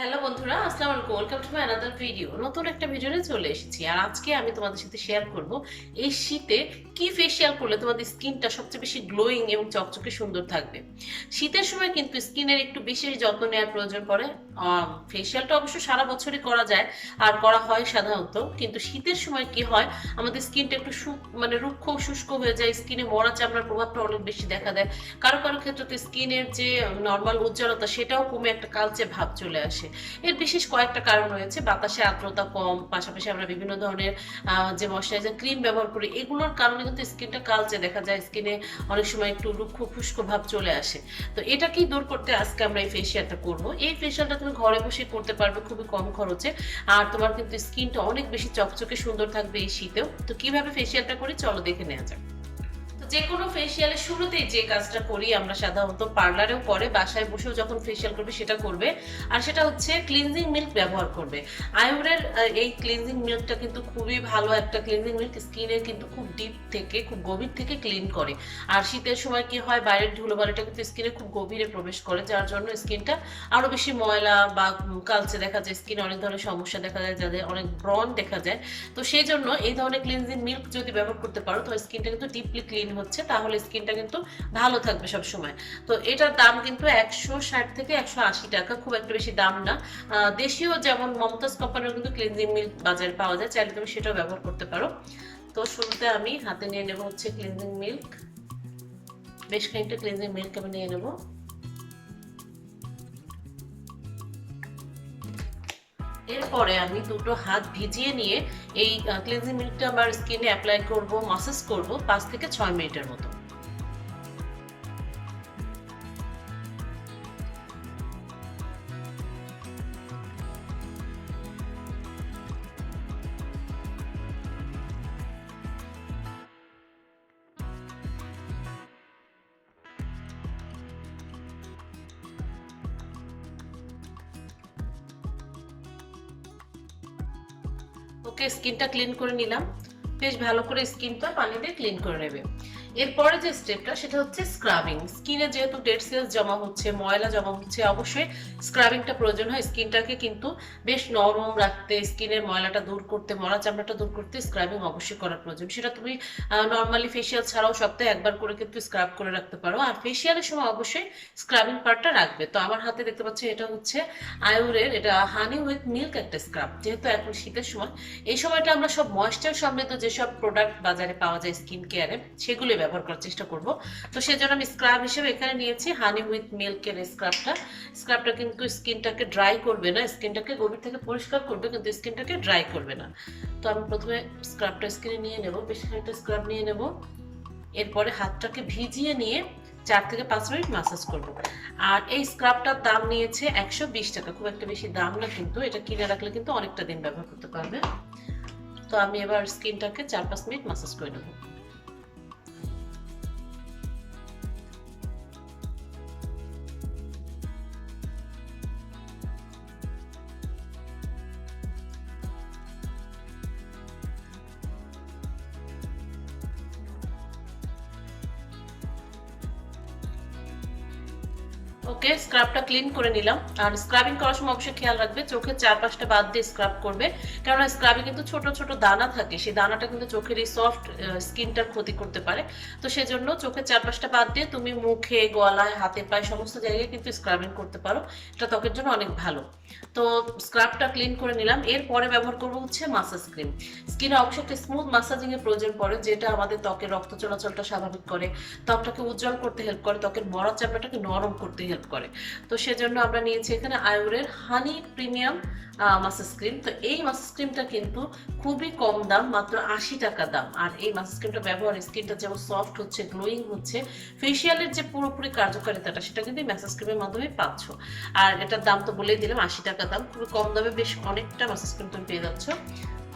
Hello বন্ধুরা, আসসালামু আলাইকুম। Welcome to my another video নতুন একটা ভিডিওতে চলে এসেছি। আর আজকে আমি তোমাদের সাথে শেয়ার করব এই শীতে কি ফেশিয়াল করলে তোমাদের স্কিনটা সবচেয়ে বেশি গ্লোয়িং এবং চকচকে সুন্দর থাকবে। শীতের সময় কিন্তু স্কিনের একটু বিশেষ যত্ন নেওয়ার প্রয়োজন পড়ে। ফেসিয়ালটা অবশ্য সারা বছরই করা যায়, আর করা হয় সাধারণত। কিন্তু শীতের সময় কি হয়, আমাদের স্কিনটা একটু মানে রুক্ষ, শুষ্ক হয়ে যায় স্কিনে মরা চামড়ার প্রভাবটা অনেক বেশি দেখা দেয়। কারও কারও ক্ষেত্রে তো স্কিনের যে নর্মাল উজ্জ্বলতা, সেটাও কমে একটা কালচে ভাব চলে আসে। এর বিশেষ কয়েকটা কারণ রয়েছে। বাতাসে আর্দ্রতা কম, পাশাপাশি আমরা বিভিন্ন ধরনের যে ময়শ্চারাইজার ক্রিম ব্যবহার করি, এগুলোর কারণে কিন্তু স্কিনটা কালচে দেখা যায়। স্কিনে অনেক সময় একটু রুক্ষ খুস্ক ভাব চলে আসে। তো এটাকেই দূর করতে আজকে আমরা এই ফেসিয়ালটা করব। এই ফেসিয়ালটা তুমি ঘরে বসে করতে পারবে খুবই কম খরচে। আর তোমার কিন্তু স্কিনটা অনেক বেশি চকচকে সুন্দর থাকবে এই শীতেও। তো কীভাবে ফেসিয়ালটা করি? চলো দেখে নেওয়া যাক। যে কোনো ফেসিয়ালের শুরুতেই যে কাজটা করি আমরা সাধারণত পার্লারেও করে, বাসায় বসেও যখন ফেসিয়াল করবে সেটা করবে। আর সেটা হচ্ছে ক্লিনজিং মিল্ক ব্যবহার করবে। আয়ুরের এই ক্লিনজিং মিল্কটা কিন্তু খুবই ভালো একটা ক্লিনজিং মিল্ক স্কিনের কিন্তু খুব ডিপ থেকে, খুব গভীর থেকে ক্লিন করে। আর শীতের সময় কি হয়, বাইরের ধুলো ধুলোবালিটা কিন্তু স্কিনে খুব গভীরে প্রবেশ করে, যার জন্য স্কিনটা আরও বেশি ময়লা বা কালচে দেখা যায় স্কিনে অনেক ধরনের সমস্যা দেখা যায়, যাদের অনেক ব্রন দেখা যায়। তো সেই জন্য এই ধরনের ক্লিনজিং মিল্ক যদি ব্যবহার করতে পারো তো স্কিনটা কিন্তু ডিপলি ক্লিন হচ্ছে, তাহলে স্কিনটা কিন্তু ভালো থাকবে সব সময় তো এটার দাম কিন্তু একশো ষাট থেকে একশো আশি টাকা, খুব একটা বেশি দাম না। দেশীয় যেমন মমতাজ কোম্পানির কিন্তু ক্লিনজিং মিল্ক বাজারে পাওয়া যায়, চাইলে তুমি সেটাও ব্যবহার করতে পারো। তো শুরুতে আমি হাতে নিয়ে নেব হচ্ছে ক্লিনজিং মিল্ক বেশ খানিকটা ক্লিনজিং মিল্ক আমি নিয়ে নেব। এরপরে আমি দুটো হাত ভিজিয়ে নিয়ে এই ক্লিনজিং মিল্কটা আমার স্কিনে অ্যাপ্লাই করব মাসাজ করব পাঁচ থেকে ছয় মিনিটের মতো। স্কিনটা ক্লিন করে নিলাম বেশ ভালো করে স্কিনটা পানি দিয়ে ক্লিন করে নেবে। এরপরে যে স্টেপটা সেটা হচ্ছে স্ক্রাবিং স্কিনে যেহেতু ডেড সেলস জমা হচ্ছে, ময়লা জমা হচ্ছে, অবশ্যই স্ক্রাবিংটা প্রয়োজন হয়। স্কিনটাকে কিন্তু বেশ নরম রাখতে স্কিনের ময়লাটা দূর করতে মরা চামড়াটা দূর করতে স্ক্রাবিং অবশ্যই করার প্রয়োজন। সেটা তুমি নর্মালি ফেসিয়াল ছাড়াও সপ্তাহে একবার করে কিন্তু স্ক্রাব করে রাখতে পারো। আর ফেসিয়ালের সময় অবশ্যই স্ক্রাবিং পার্টটা রাখবে। তো আমার হাতে দেখতে পাচ্ছি, এটা হচ্ছে আয়ুরের এটা হানি উইথ মিল্ক একটা স্ক্রাব যেহেতু এখন শীতের সময়, এই সময়টা আমরা সব ময়েশ্চার সমৃদ্ধ যেসব প্রোডাক্ট বাজারে পাওয়া যায় স্কিন কেয়ারে সেগুলো ব্যবহার করার চেষ্টা করব। তো সেজন্য আমি স্ক্রাব হিসেবে এখানে নিয়েছি হানি উইথ মিল্কের স্ক্রাবটা স্ক্রাবটা কিন্তু স্কিনটাকে ড্রাই করবে না স্কিনটাকে গভীর থেকে পরিষ্কার করবে, কিন্তু স্কিনটাকে ড্রাই করবে না। তো আমি প্রথমে স্ক্রাবটা স্কিনে নিয়ে নেব, বেশ খানিকটা স্ক্রাব নিয়ে নেব। এরপরে হাতটাকে ভিজিয়ে নিয়ে চার থেকে পাঁচ মিনিট মাসাজ করব। আর এই স্ক্রাবটার দাম নিয়েছে একশো বিশ টাকা, খুব একটা বেশি দাম না কিন্তু, এটা কিনে রাখলে কিন্তু অনেকটা দিন ব্যবহার করতে পারবে। তো আমি এবার স্কিনটাকে চার পাঁচ মিনিট মাসাজ করে নেব। ওকে স্ক্রাবটা ক্লিন করে নিলাম। আর স্ক্রাবিং করার সময় অবশ্যই খেয়াল রাখবে, চোখের চারপাশটা বাদ দিয়ে স্ক্রাব করবে। কারণ স্ক্রাবে কিন্তু ছোট ছোট দানা থাকে, সেই দানাটা কিন্তু চোখের এই সফট স্কিনটার ক্ষতি করতে পারে। তো সেজন্য চোখের চারপাশটা বাদ দিয়ে তুমি মুখে, গলায়, হাতে, পায়ে সমস্ত জায়গায় কিন্তু স্ক্রাবিং করতে পারো। এটা ত্বকের জন্য অনেক ভালো। তো স্ক্রাবটা ক্লিন করে নিলাম। এরপরে ব্যবহার করব হচ্ছে মাসাজ ক্রিম স্কিনে অবশ্যই একটা স্মুথ মাসাজিং এর প্রয়োজন পড়ে, যেটা আমাদের ত্বকের রক্ত চলাচলটা স্বাভাবিক করে। ত্বকটাকে উজ্জ্বল করতে হেল্প করে। ত্বকের মরা চামড়াটাকে নরম করতে হেল্প করে। তো সেজন্য আমরা নিয়েছি এখানে আয়ুরের হানি প্রিমিয়াম মাসাজ ক্রিম তো এই মাসাজ ক্রিমটা কিন্তু খুবই কম দাম, মাত্র আশি টাকা দাম। আর এই মাসাজ ক্রিমটা ব্যবহার স্কিনটা যেমন সফট হচ্ছে গ্লোয়িং হচ্ছে ফেসিয়ালের যে পুরোপুরি কার্যকারিতাটা, সেটা কিন্তু এই মাসাজ ক্রিমের মাধ্যমে পাচ্ছ। আর এটার দাম তো বলেই দিলাম, আশি টাকা দাম। খুবই কম দামে বেশ অনেকটা মাসাজ ক্রিম তুমি পেয়ে যাচ্ছ।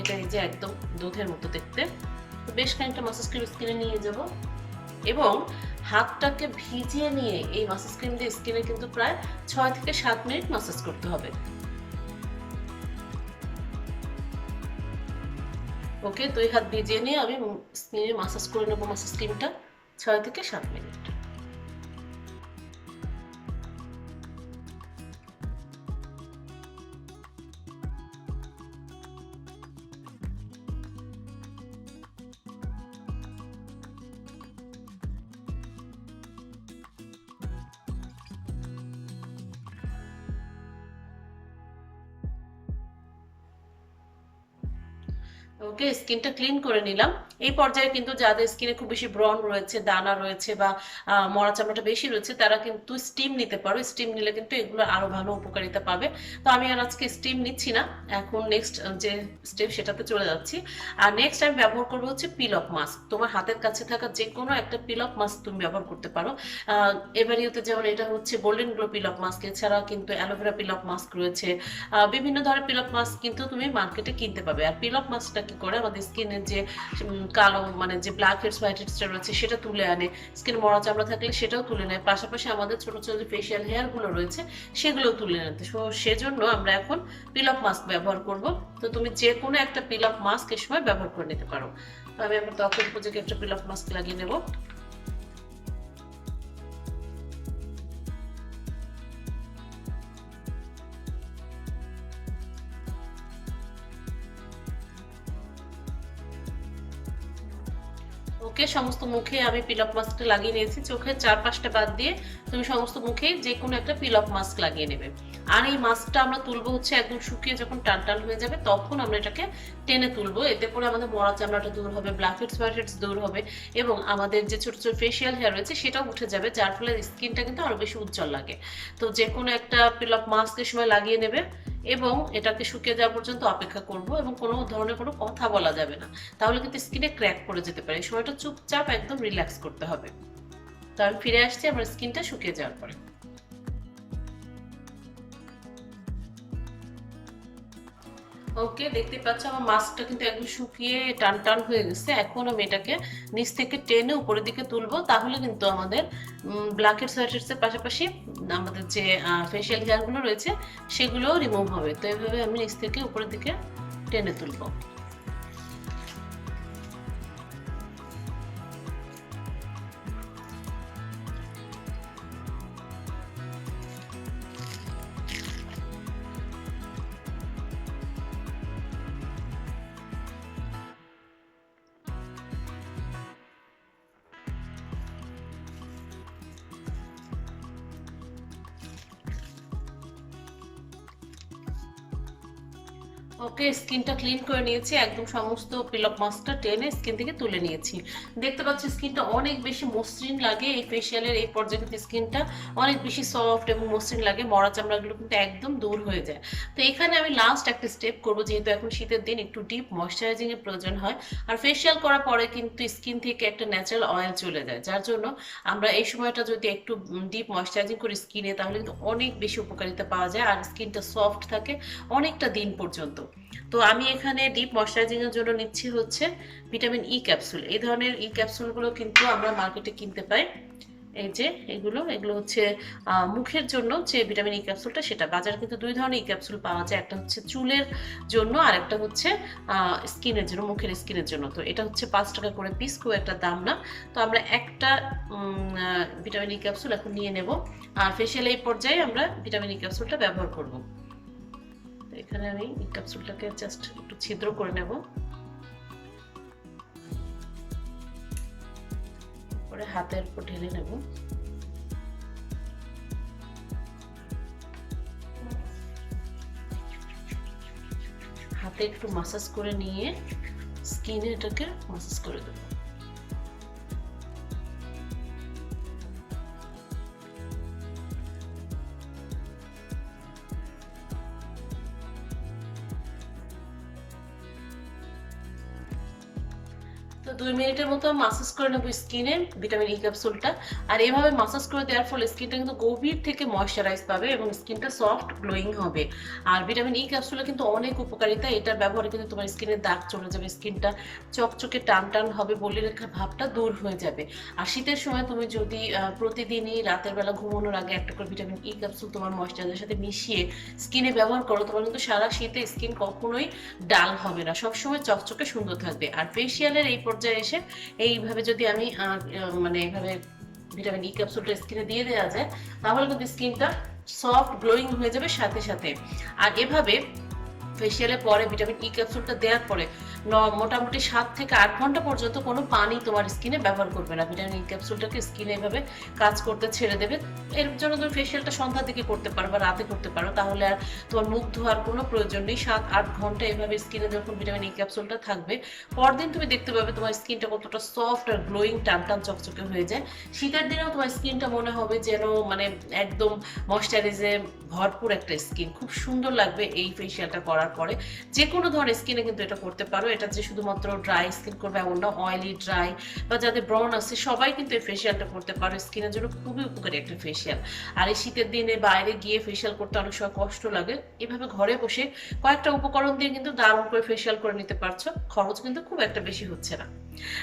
এটা এই যে একদম দুধের মতো দেখতে। বেশ খানিকটা মাসাজ ক্রিম স্কিনে নিয়ে যাব। এবং হাতটাকে ভিজিয়ে নিয়ে এই মাসাজ ক্রিম দিয়ে স্কিনে কিন্তু প্রায় ছয় থেকে সাত মিনিট মাসাজ করতে হবে। ওকে দুই হাত ভিজিয়ে নিয়ে আমি স্কিনে মাসাজ করে নেব মাসাজ ক্রিমটা ছয় থেকে সাত মিনিট। ওকে স্কিনটা ক্লিন করে নিলাম। এই পর্যায়ে কিন্তু যাদের স্কিনে খুব বেশি ব্রন রয়েছে, দানা রয়েছে বা মরা চামড়াটা বেশি রয়েছে, তারা কিন্তু স্টিম নিতে পারো। স্টিম নিলে কিন্তু এগুলো আরও ভালো উপকারিতা পাবে। তো আমি আর আজকে স্টিম নিচ্ছি না। এখন নেক্সট যে স্টেপ সেটাতে চলে যাচ্ছি। আর নেক্সট আমি ব্যবহার করব হচ্ছে পিল অফ মাস্ক তোমার হাতের কাছে থাকা যে কোনো একটা পিল অফ মাস্ক তুমি ব্যবহার করতে পারো। এবারিওতে যেমন এটা হচ্ছে golden glow peel off mask এছাড়া কিন্তু অ্যালোভেরা পিল অফ মাস্ক রয়েছে। বিভিন্ন ধরনের পিল অফ মাস্ক কিন্তু তুমি মার্কেটে কিনতে পাবে। আর পিল অফ মাস্কটা কি করে? আমাদের স্কিনের যে কালো মানে যে ব্ল্যাক হেডস হোয়াইট হেডসটা রয়েছে, সেটা তুলে আনে। স্কিন মরা চামড়া থাকলে সেটাও তুলে নেয়। পাশাপাশি আমাদের ছোট ছোট যে ফেশিয়াল হেয়ারগুলো রয়েছে, সেগুলোও তুলে নেয়। তো সেজন্য আমরা এখন পিল অফ মাস্ক ব্যবহার করব। তো তুমি যে কোনো একটা পিল অফ মাস্ক এর সময় ব্যবহার করে নিতে পারো। তো আমি আমার ত্বকের উপযোগী একটা পিল অফ মাস্ক লাগিয়ে নেব। ওকে সমস্ত মুখে আমি পিল অফ মাস্ক লাগিয়ে নিয়েছি। চোখের চারপাশটা বাদ দিয়ে তুমি সমস্ত মুখে যে কোনো একটা পিল অফ মাস্ক লাগিয়ে নেবে। আর এই মাস্কটা আমরা তুলবো হচ্ছে একদম শুকিয়ে যখন টান টান হয়ে যাবে, তখন আমরা এটাকে টেনে তুলবো। এতে করে আমাদের মরা চামড়াটা দূর হবে ব্ল্যাক হেডস দূর হবে এবং আমাদের যে ছোট ছোট ফেশিয়াল হেয়ার রয়েছে সেটাও উঠে যাবে, যার ফলে স্কিনটা কিন্তু আরও বেশি উজ্জ্বল লাগে। তো যে কোনো একটা পিল অফ মাস্কের সময় লাগিয়ে নেবে। এবং এটাকে শুকিয়ে যাওয়া পর্যন্ত অপেক্ষা করব এবং কোনো ধরনের কোনো কথা বলা যাবে না। তাহলে কিন্তু স্কিনে ক্র্যাক পড়ে যেতে পারে। এই সময়টা চুপচাপ একদম রিল্যাক্স করতে হবে। তো আমি ফিরে আসছি, আমার স্কিনটা শুকিয়ে যাওয়ার পরে। ওকে, দেখতে পাচ্ছ আমার মাছটা কিন্তু একদম শুকিয়ে টান টান হয়ে গেছে। এখন আমি এটাকে নিচ থেকে টেনে উপরের দিকে তুলবো, তাহলে কিন্তু আমাদের ব্ল্যাকের সোয়েটার্সের পাশাপাশি আমাদের যে ফেসিয়াল হেয়ারগুলো রয়েছে, সেগুলোও রিমুভ হবে। তো এইভাবে আমি নিচ থেকে উপরের দিকে টেনে তুলবো। ওকে স্কিনটা ক্লিন করে নিয়েছি, একদম সমস্ত পিলক মাস্কটা টেনে স্কিন থেকে তুলে নিয়েছি। দেখতে পাচ্ছি স্কিনটা অনেক বেশি মসৃণ লাগে, এই ফেশিয়ালের এই পর্যায়ে কিন্তু স্কিনটা অনেক বেশি সফট এবং মসৃণ লাগে, মরা চামড়াগুলো কিন্তু একদম দূর হয়ে যায়। তো এখানে আমি লাস্ট একটা স্টেপ করব, যেহেতু এখন শীতের দিন, একটু ডিপ ময়শ্চারাইজিং এর প্রয়োজন হয়। আর ফেশিয়াল করার পরে কিন্তু স্কিন থেকে একটা ন্যাচারাল অয়েল চলে যায়, যার জন্য আমরা এই সময়টা যদি একটু ডিপ ময়শ্চারাইজিং করি স্কিনে তাহলে কিন্তু অনেক বেশি উপকারিতা পাওয়া যায়, আর স্কিনটা সফট থাকে অনেকটা দিন পর্যন্ত। তো আমি এখানে ডিপ ময়শ্চারাইজিং এর জন্য নিচ্ছি হচ্ছে ভিটামিন ই ক্যাপসুল এই ধরনের ই ক্যাপসুলগুলো কিন্তু আমরা মার্কেটে কিনতে পাই। এই যে এগুলো এগুলো হচ্ছে মুখের জন্য যে ভিটামিন ই ক্যাপসুলটা সেটা। বাজারে কিন্তু দুই ধরনের ই ক্যাপসুল পাওয়া যায়। একটা হচ্ছে চুলের জন্য আর একটা হচ্ছে স্কিনের জন্য, মুখের স্কিনের জন্য। তো এটা হচ্ছে পাঁচ টাকা করে পিস খুব একটা দাম না। তো আমরা একটা ভিটামিন ই ক্যাপসুল এখন নিয়ে নেব। আর ফেসিয়াল এই পর্যায়ে আমরা ভিটামিন ই ক্যাপসুলটা ব্যবহার করব। এখানে আমি ই ক্যাপসুলটাকে জাস্ট একটু ছিদ্র করে নেব। পরে হাতের উপর ঢেলে নেব। হাতে একটু মাসাজ করে নিয়ে স্কিনে এটাকে মাসাজ করে দেবো। তো দুই মিনিটের মতো মাসাজ করে নেব স্কিনে ভিটামিন ই ক্যাপসুলটা আর এভাবে মাসাজ করে দেওয়ার ফলে স্কিনটা কিন্তু গভীর থেকে ময়শ্চারাইজ পাবে এবং স্কিনটা সফট গ্লোয়িং হবে। আর ভিটামিন ই ক্যাপসুলে কিন্তু অনেক উপকারিতা, এটার ব্যবহারে কিন্তু তোমার স্কিনের দাগ চলে যাবে স্কিনটা চকচকে টান টান হবে বলে রেখা ভাবটা দূর হয়ে যাবে। আর শীতের সময় তুমি যদি প্রতিদিনই রাতের বেলা ঘুমানোর আগে একটা করে ভিটামিন ই ক্যাপসুল তোমার ময়শ্চারাইজারের সাথে মিশিয়ে স্কিনে ব্যবহার করো, তোমার কিন্তু সারা শীতে স্কিন কখনোই ডাল হবে না। সবসময় চকচকে সুন্দর থাকবে। আর ফেশিয়ালের এই পর্যায়ে এসে এইভাবে যদি আমি মানে এইভাবে ভিটামিন ই ক্যাপসুলটা স্কিনে দিয়ে দেওয়া যায়, তাহলে কিন্তু স্কিনটা সফট গ্লোয়িং হয়ে যাবে সাথে সাথে। আর এভাবে ফেসিয়ালে পরে ভিটামিন ই ক্যাপসুলটা দেওয়ার পরে ন- মোটামুটি সাত থেকে আট ঘণ্টা পর্যন্ত কোনো পানি তোমার স্কিনে ব্যবহার করবে না। ভিটামিন ই ক্যাপসুলটাকে স্কিনে এভাবে কাজ করতে ছেড়ে দেবে। এর জন্য তুমি ফেসিয়ালটা সন্ধ্যার দিকে করতে পারো বা রাতে করতে পারো। তাহলে আর তোমার মুখ ধোয়ার কোনো প্রয়োজন নেই। সাত, আট ঘণ্টা এভাবে স্কিনে যখন ভিটামিন ই ক্যাপসুলটা থাকবে, পরদিন তুমি দেখতে পাবে তোমার স্কিনটা কতটা সফট আর গ্লোয়িং টান টান চকচকে হয়ে যায়। শীতের দিনেও তোমার স্কিনটা মনে হবে যেন মানে একদম ময়শ্চারাইজে ভরপুর একটা স্কিন খুব সুন্দর লাগবে এই ফেসিয়ালটা করার পরে যে কোনো ধরনের স্কিনে কিন্তু এটা করতে পারো। এটা যে শুধুমাত্র ড্রাই স্কিন করবে এমন না অয়েলি ড্রাই বা যাদের ব্রন আছে, সবাই কিন্তু এই ফেসিয়ালটা করতে পারো। স্কিনের জন্য খুবই উপকারী একটা ফেসিয়াল আর এই শীতের দিনে বাইরে গিয়ে ফেসিয়াল করতে অনেক সময় কষ্ট লাগে। এভাবে ঘরে বসে কয়েকটা উপকরণ দিয়ে কিন্তু দারুণ করে ফেসিয়াল করে নিতে পারছ। খরচ কিন্তু খুব একটা বেশি হচ্ছে না।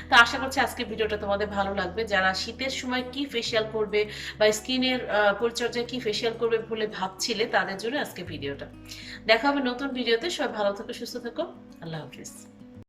তো আশা করছি আজকে ভিডিওটা তোমাদের ভালো লাগবে। যারা শীতের সময় কি ফেসিয়াল করবে বা স্কিনের পরিচর্যায় কি ফেসিয়াল করবে বলে ভাবছিলে, তাদের জন্য আজকে ভিডিওটা। দেখা হবে নতুন ভিডিওতে। সবাই ভালো থাকো, সুস্থ থাকো। আল্লাহ হাফিজ।